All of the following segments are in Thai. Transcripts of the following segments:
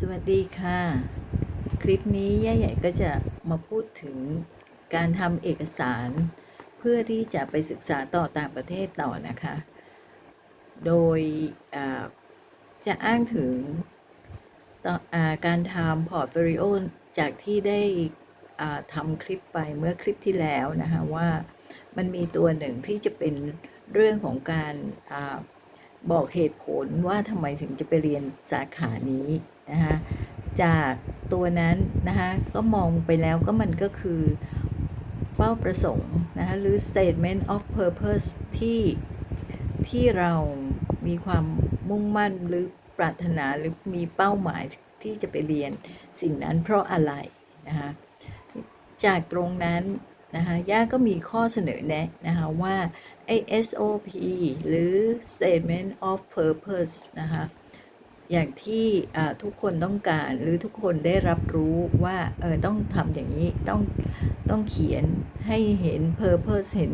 สวัสดีค่ะ คลิปนี้ย่าใหญ่ก็จะมาพูดถึงการทำเอกสาร เพื่อที่จะไปศึกษาต่อต่างประเทศต่อนะคะ โดยจะอ้างถึงการทำพอร์ตโฟลิโอจากที่ได้ทำคลิปไปเมื่อคลิปที่แล้วนะคะว่ามันมีตัวหนึ่งที่จะเป็นเรื่องของการ บอกเหตุผลว่าทำไมถึงจะไปเรียนสาขานี้นะคะจากตัวนั้นนะคะก็มองไปแล้วก็มันก็คือเป้าประสงค์นะคะหรือ statement of purpose ที่ที่เรามีความมุ่งมั่นหรือปรารถนาหรือมีเป้าหมายที่จะไปเรียนสิ่งนั้นเพราะอะไรนะคะจากตรงนั้น นะคะย่าก็มีข้อเสนอแนะนะคะว่าไอ้ SOP หรือ Statement of Purpose นะคะอย่างที่ทุกคนต้องการหรือทุกคนได้รับรู้ว่าเออต้องทำอย่างนี้ต้องต้องเขียนให้เห็น Purpose เห็น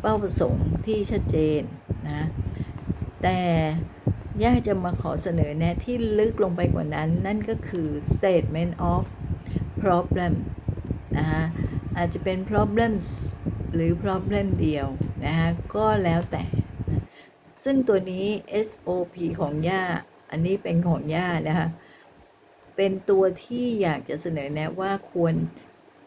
เป้าประสงค์ที่ชัดเจนนะแต่ย่าจะมาขอเสนอแนะที่ลึกลงไปกว่านั้น นั่นก็คือ Statement of Problem นะคะ อาจจะเป็น problems หรือ problem เดียวนะคะก็แล้วแต่นะซึ่งตัวนี้ SOP ของย่า อันนี้เป็นของย่านะคะเป็นตัวที่อยากจะเสนอแนะว่าควร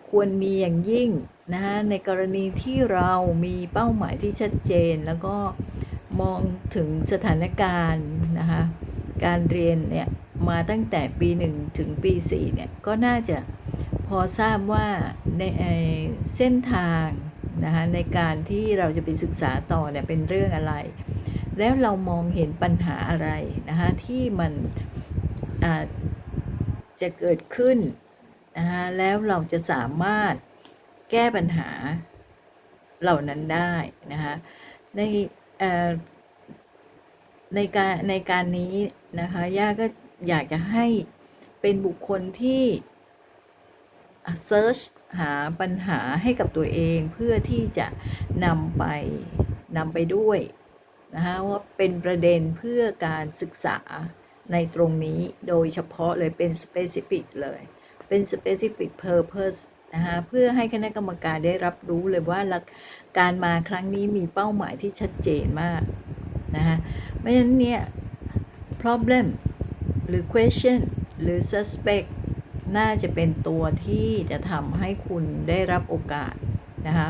ควรมีอย่างยิ่งนะคะในกรณีที่เรามีเป้าหมายที่ชัดเจน แล้วก็มองถึงสถานการณ์นะคะการเรียนเนี่ยมาตั้งแต่ปี 1 ถึงปี 4 เนี่ย ก็น่าจะ พอทราบว่าในเส้นทางนะคะในการที่เราจะไปศึกษาต่อเนี่ยเป็นเรื่องอะไร แล้วเรามองเห็นปัญหาอะไรนะคะที่มันอาจจะเกิดขึ้นนะคะแล้วเราจะสามารถแก้ปัญหาเหล่านั้นได้นะคะในในการในการนี้นะคะย่าก็อยากจะให้เป็นบุคคลที่ เซิร์ชหาปัญหาให้กับตัวเองเพื่อที่จะนำไปนำไปด้วยนะคะว่าเป็นประเด็นเพื่อการศึกษาในตรงนี้โดยเฉพาะเลยเป็น specific เลย เป็น specific purpose นะคะเพื่อให้คณะกรรมการได้รับรู้เลยว่ากการมาครั้งนี้มีเป้าหมายที่ชัดเจนมากนะคะเพราะฉะนั้นเนี่ย problem หรือ question หรือ suspect น่าจะเป็นตัวที่จะทำให้คุณได้รับโอกาสนะคะ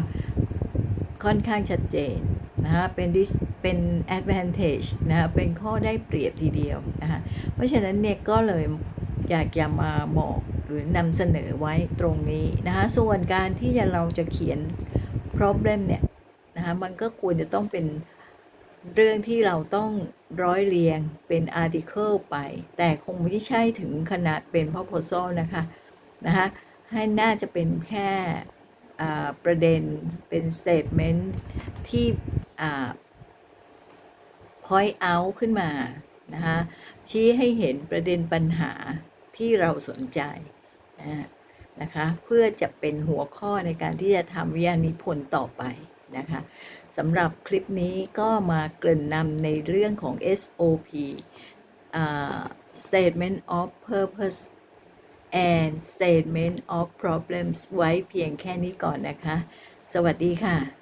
ค่อนข้างชัดเจนนะคะเป็น dis เป็น advantage นะคะเป็นข้อได้เปรียบทีเดียวนะคะเพราะฉะนั้นเนี่ยก็เลยอยากจะมาบอกหรือนำเสนอไว้ตรงนี้นะคะส่วนการที่จะเราจะเขียน problem เนี่ยนะคะมันก็ควรจะต้องเป็นเรื่องที่เราต้อง ร้อยเรียงเป็น article ไป แต่คงไม่ใช่ถึงขนาดเป็น proposal นะคะนะคะให้น่าจะเป็นแค่ประเด็นเป็น statement ที่อ่า point out ขึ้นมานะคะชี้ให้เห็นประเด็นปัญหาที่เราสนใจนะนะคะ เพื่อจะเป็นหัวข้อในการที่จะทำวิทยานิพนธ์ต่อไป นะคะสำหรับคลิปนี้ก็มาเกริ่นนำในเรื่องของ SOP Statement of Purpose and Statement of Problems ไว้เพียงแค่นี้ก่อนนะคะ สวัสดีค่ะ